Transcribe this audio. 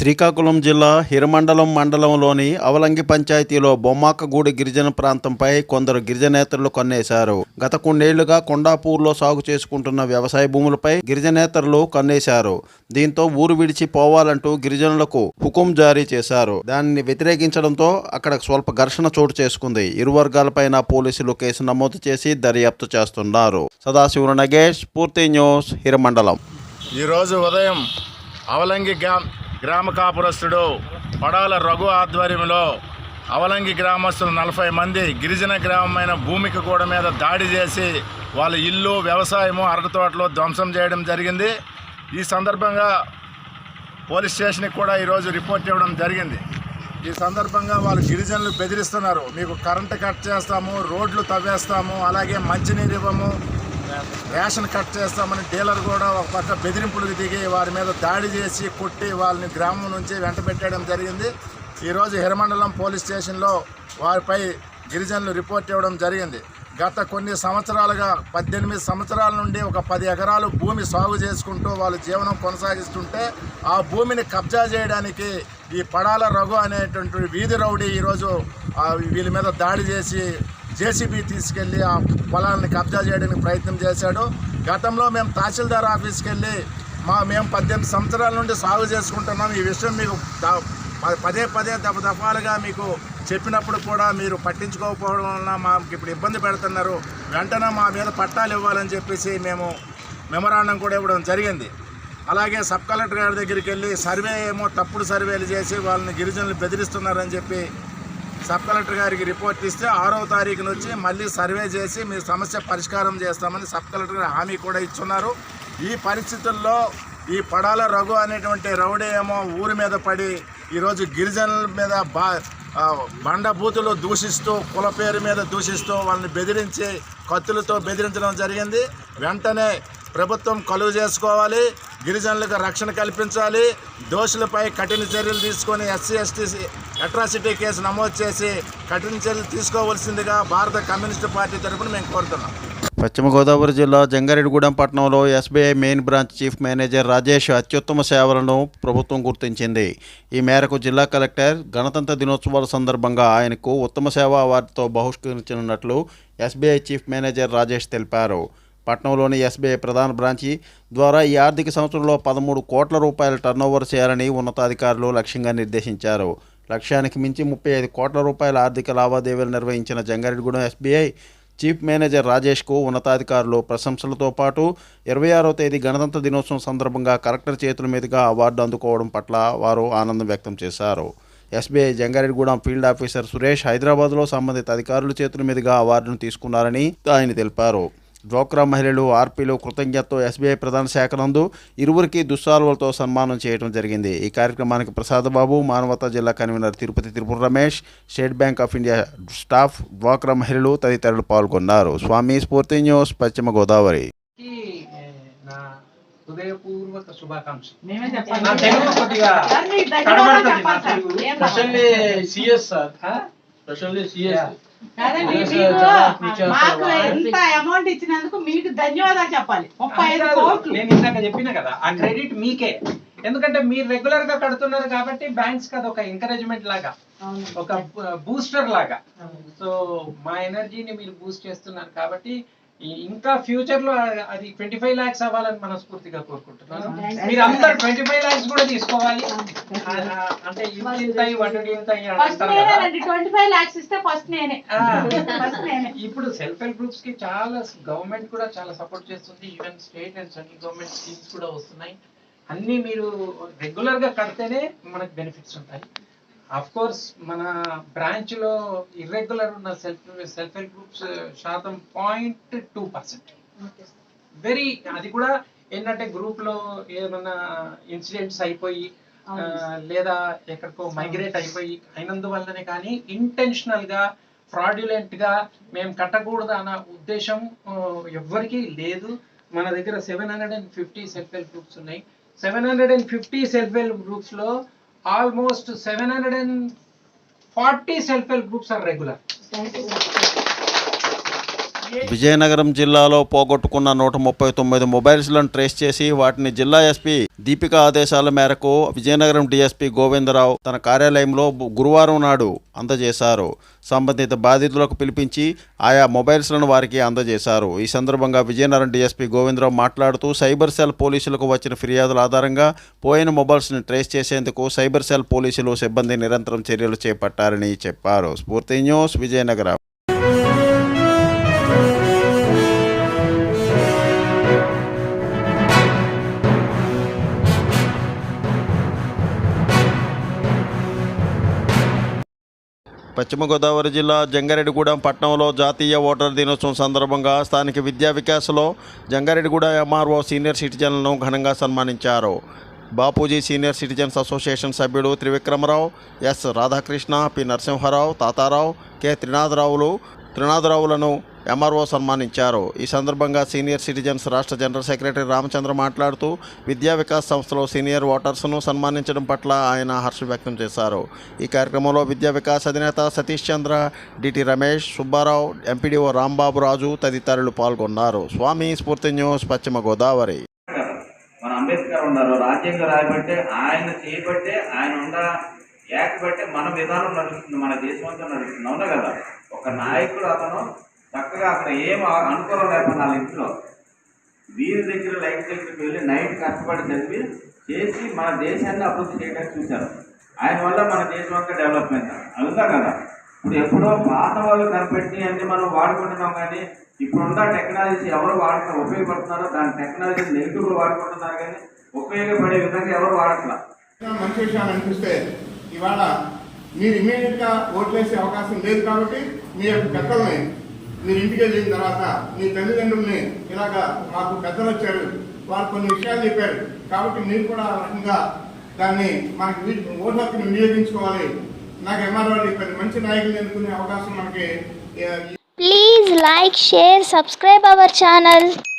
శ్రీకాకుళం జిల్లా హిరమండలం మండలంలోని అవలంగి పంచాయతీలో బొమ్మాకగూడి గిరిజన ప్రాంతంపై కొందరు గిరిజనేతరులు కన్నేశారు. గత కొన్నేళ్ళుగా కొండాపూర్లో సాగు చేసుకుంటున్న వ్యవసాయ భూములపై గిరిజనేతరులు కన్నేశారు. దీంతో ఊరు విడిచి పోవాలంటూ గిరిజనులకు హుకుం జారీ చేశారు. దానిని వ్యతిరేకించడంతో అక్కడ స్వల్ప ఘర్షణ చోటు చేసుకుంది. ఇరు వర్గాలపైన పోలీసులు కేసు నమోదు చేసి దర్యాప్తు చేస్తున్నారు. సదాశివ నగేష్ పూర్తి న్యూస్ హిరమండలం. ఈరోజు ఉదయం అవలంగి గ్రా గ్రామ కాపురస్తుడు పడాల రఘు ఆధ్వర్యంలో అవలంగి గ్రామస్తులు నలభై మంది గిరిజన గ్రామమైన భూమికి కూడా మీద దాడి చేసి వాళ్ళ ఇల్లు వ్యవసాయము అరటతోటలు ధ్వంసం చేయడం జరిగింది. ఈ సందర్భంగా పోలీస్ స్టేషన్కి కూడా ఈరోజు రిపోర్ట్ ఇవ్వడం జరిగింది. ఈ సందర్భంగా వాళ్ళు గిరిజనులు బెదిరిస్తున్నారు. మీకు కరెంటు కట్ చేస్తాము రోడ్లు తవ్వేస్తాము అలాగే మంచినీరు ఇవ్వము రేషన్ కట్ చేస్తామని డీలర్ కూడా ఒక పక్క బెదిరింపులకు దిగి వారి మీద దాడి చేసి కొట్టి వాళ్ళని గ్రామం నుంచి వెంట పెట్టడం జరిగింది. ఈరోజు హిరమండలం పోలీస్ స్టేషన్లో వారిపై గిరిజనులు రిపోర్ట్ ఇవ్వడం జరిగింది. గత కొన్ని సంవత్సరాలుగా పద్దెనిమిది సంవత్సరాల నుండి ఒక పది ఎకరాలు భూమి సాగు చేసుకుంటూ వాళ్ళు జీవనం కొనసాగిస్తుంటే ఆ భూమిని కబ్జా చేయడానికి ఈ పడాల రఘు అనేటువంటి వీధి రౌడీ ఈరోజు వీళ్ళ మీద దాడి చేసి జేసీబీ తీసుకెళ్ళి ఆ పొలాన్ని కబ్జా చేయడానికి ప్రయత్నం చేశాడు. గతంలో మేము తహసీల్దార్ ఆఫీస్కి వెళ్ళి మా మేము పద్దెనిమిది సంవత్సరాల నుండి సాగు చేసుకుంటున్నాం. ఈ విషయం మీకు పదే పదే దఫ దఫాలుగా మీకు చెప్పినప్పుడు కూడా మీరు పట్టించుకోకపోవడం వలన మాకు ఇప్పుడు ఇబ్బంది పెడుతున్నారు. వెంటనే మా మీద పట్టాలు ఇవ్వాలని చెప్పేసి మేము మెమరాండం కూడా ఇవ్వడం జరిగింది. అలాగే సబ్ కలెక్టర్ గారి దగ్గరికి వెళ్ళి సర్వే ఏమో తప్పుడు సర్వేలు చేసి వాళ్ళని గిరిజనులు బెదిరిస్తున్నారని చెప్పి సబ్ కలెక్టర్ గారికి రిపోర్ట్ ఇస్తే ఆరో తారీఖు నుంచి మళ్ళీ సర్వే చేసి మీ సమస్య పరిష్కారం చేస్తామని సబ్ కలెక్టర్ గారు హామీ కూడా ఇచ్చున్నారు. ఈ పరిస్థితుల్లో ఈ పడాల రఘు అనేటువంటి రౌడీ ఏమో ఊరి మీద పడి ఈరోజు గిరిజనుల మీద బా బండ బూతులు దూషిస్తూ కుల పేరు మీద దూషిస్తూ వాళ్ళని బెదిరించి కత్తులతో బెదిరించడం జరిగింది. వెంటనే ప్రభుత్వం కలువ చేసుకోవాలి గిరిజనులకు రక్షణ కల్పించాలి దోషులపై కఠిన చర్యలు తీసుకొని ఎస్సీ ఎస్టీ అట్రాసిటీ కేసు నమోదు చేసి కఠిన చర్యలు తీసుకోవలసిందిగా భారత కమ్యూనిస్టు పార్టీ తరఫున మేము కోరుతున్నాం. పశ్చిమ గోదావరి జిల్లా జంగారెడ్డిగూడెం పట్టణంలో SBI main branch chief manager Rajesh అత్యుత్తమ సేవలను ప్రభుత్వం గుర్తించింది. ఈ మేరకు జిల్లా కలెక్టర్ గణతంత్ర దినోత్సవాల సందర్భంగా ఆయనకు ఉత్తమ సేవా అవార్డుతో బహుష్కరించనున్నట్లు ఎస్బీఐ చీఫ్ మేనేజర్ రాజేష్ తెలిపారు. పట్నంలోని ఎస్బీఐ ప్రధాన బ్రాంచి ద్వారా ఈ ఆర్థిక సంవత్సరంలో పదమూడు కోట్ల రూపాయల టర్నోవర్ చేయాలని ఉన్నతాధికారులు లక్ష్యంగా నిర్దేశించారు. లక్ష్యానికి మించి ముప్పై ఐదు కోట్ల రూపాయల ఆర్థిక లావాదేవీలు నిర్వహించిన జంగారెడ్డిగూడెం ఎస్బీఐ చీఫ్ మేనేజర్ రాజేష్కు ఉన్నతాధికారులు ప్రశంసలతో పాటు ఇరవై ఆరో తేదీ గణతంత్ర దినోత్సవం సందర్భంగా కలెక్టర్ చేతుల మీదుగా అవార్డు అందుకోవడం పట్ల వారు ఆనందం వ్యక్తం చేశారు. SBI Jangareddygudem field officer Suresh హైదరాబాద్లో సంబంధిత అధికారుల చేతుల మీదుగా అవార్డును తీసుకున్నారని ఆయన తెలిపారు. డ్వాక్రా మహిళలు ఆర్పీలు కృతజ్ఞతతో ఎస్బీఐ ప్రధాన శాఖ నందు ఇరువురికి దుస్సాలువలతో సన్మానం చేయడం జరిగింది. ఈ కార్యక్రమానికి ప్రసాదబాబు మానవతా జిల్లా convener Tirupati Tirupati Ramesh state bank of India staff డ్వాక్రా మహిళలు తదితరులు పాల్గొన్నారు. స్వామి స్ఫూర్తి న్యూస్ పశ్చిమ గోదావరి. హృదయపూర్వక శుభాకాంక్షలు. మీకు ఎంత అమౌంట్ ఇచ్చినందుకు మీకు ధన్యవాదాలు చెప్పాలి. ముప్పై ఐదు కాదు, కోట్లు. నేను ఇందాక చెప్పిన కదా ఆ క్రెడిట్ మీకే. ఎందుకంటే మీరు రెగ్యులర్గా కడుతున్నారు కాబట్టి బ్యాంక్స్కి ఒక ఎంకరేజ్మెంట్ లాగా. ఒక బూస్టర్ లాగా. సో మా ఎనర్జీని మీరు బూస్ట్ చేస్తున్నారు కాబట్టి ఇంకా ఫ్యూచర్లో అది ట్వంటీ ఫైవ్ లాక్స్ అవ్వాలని మనస్ఫూర్తిగా కోరుకుంటున్నాను. మీరు అందరు ట్వంటీ ఫైవ్ లాక్స్ కూడా తీసుకోవాలి. ఆ, అంటే ఇంత వటు ఇంత ఇప్పుడు సెల్ఫ్ హెల్ప్ గ్రూప్స్కి చాలా గవర్నమెంట్ కూడా చాలా సపోర్ట్ చేస్తుంది. Even state and central government schemes కూడా వస్తున్నాయి. అన్ని మీరు రెగ్యులర్గా కడితేనే మనకు బెనిఫిట్స్ ఉంటాయి. అఫ్ కోర్స్ మన బ్రాంచ్లో ఇర్రెగ్యులర్ ఉన్న సెల్ఫ్ సెల్ఫ్ హెల్ప్ గ్రూప్స్ శాతం పాయింట్ టూ పర్సెంట్ వెరీ అది కూడా ఏంటంటే గ్రూప్లో ఏమన్నా ఇన్సిడెంట్స్ అయిపోయి ఆ, లేదా ఎక్కడికో మైగ్రేట్ అయిపోయి అయినందువల్లనే కానీ ఇంటెన్షనల్గా ఫ్రాడ్యులెంట్గా మేము కట్టకూడదు అన్న ఉద్దేశం ఆ, ఎవ్వరికీ లేదు. మన దగ్గర seven hundred and fifty self help groups ఉన్నాయి. Seven hundred and fifty self help గ్రూప్స్లో almost seven hundred and forty self help groups are regular Vizianagaram జిల్లాలో పోగొట్టుకున్న నూట ముప్పై తొమ్మిది మొబైల్స్లను ట్రేస్ చేసి వాటిని జిల్లా ఎస్పీ దీపిక ఆదేశాల మేరకు విజయనగరం డీఎస్పీ గోవిందరావు తన కార్యాలయంలో గురువారం నాడు అందజేశారు. సంబంధిత బాధితులకు పిలిపించి ఆయా మొబైల్స్లను వారికి అందజేశారు. ఈ సందర్భంగా విజయనగరం డీఎస్పీ గోవిందరావు మాట్లాడుతూ సైబర్ సెల్ పోలీసులకు వచ్చిన ఫిర్యాదుల ఆధారంగా పోయిన మొబైల్స్ని ట్రేస్ చేసేందుకు సైబర్ సెల్ పోలీసులు సిబ్బంది నిరంతరం చర్యలు చేపట్టారని చెప్పారు. స్ఫూర్తి న్యూస్ విజయనగరం. పశ్చిమ గోదావరి జిల్లా జంగారెడ్డిగూడెం పట్టణంలో జాతీయ ఓటర్ దినోత్సవం సందర్భంగా స్థానిక విద్యా వికాసలో జంగారెడ్డిగూడెం ఎంఆర్ఓ సీనియర్ సిటిజన్లను ఘనంగా సన్మానించారు. బాపూజీ సీనియర్ సిటిజన్స్ అసోసియేషన్ సభ్యుడు Trivikramarao S Radhakrishna P Narasimharao Tatarao K త్రినాథరావులు త్రినాథరావులను ఎంఆర్ఓ సన్మానించారు. ఈ సందర్భంగా సీనియర్ సిటిజన్స్ రాష్ట్ర జనరల్ సెక్రటరీ రామచంద్ర మాట్లాడుతూ విద్యా వికాస్ సంస్థలో సీనియర్ ఓటర్స్ను సన్మానించడం పట్ల ఆయన హర్షం వ్యక్తం చేశారు. ఈ కార్యక్రమంలో విద్యా వికాస్ అధినేత సతీష్ చంద్ర డిటి రమేష్ సుబ్బారావు ఎంపీడీఓ రాంబాబు రాజు తదితరులు పాల్గొన్నారు. స్వామి స్ఫూర్తి న్యూస్ పశ్చిమ గోదావరి. మన అంబేద్కర్ ఉన్నారు. రాజ్యాంగం రాయబట్టే ఆయన చేయబట్టే ఆయన ఉండ యాక్ట్ బట్టే మన విధానం నడుస్తుంది మన దేశం అంతా నడుస్తుంది. అవునా కదా? ఒక నాయకుడు అతను చక్కగా అక్కడ ఏం అనుకూలం లేకుండా వాళ్ళ ఇంట్లో వీరి దగ్గర లైఫ్ దగ్గరికి వెళ్ళి నైట్ కష్టపడి చదివి చేసి మన దేశాన్ని అభివృద్ధి చేయడానికి చూశారు. ఆయన వల్ల మన దేశం అంతా డెవలప్మెంట్ అవునా కదా. ఇప్పుడు ఎప్పుడో పాత వాళ్ళు కనిపెట్టి అన్ని మనం వాడుకుంటున్నాం కానీ ఇప్పుడున్న టెక్నాలజీ ఎవరు వాడుతున్నారు ఉపయోగపడుతున్నారో దాని టెక్నాలజీ నెగిటివ్గా వాడుకుంటున్నారు కానీ ఉపయోగపడే విధంగా ఎవరు వాడట్లా? మంచి విషయాలు అనిపిస్తే ఇవాళ మీరు ఇమీడియట్గా ఓట్లేసే అవకాశం లేదు కాబట్టి మీ యొక్క పెద్దల్ని మీరు ఇంటికి వెళ్ళిన తర్వాత మీ తల్లిదండ్రుల్ని ఇలాగా మాకు పెద్దలు వచ్చారు. వారు కొన్ని విషయాలు చెప్పారు. కాబట్టి మీరు కూడా ఆ రకంగా దాన్ని మనకి ఓటు వినియోగించుకోవాలి. నాకు ఎంఆర్ఓ పది మంచి నాయకులు ఎన్నుకునే అవకాశం మనకి please like share subscribe our channel.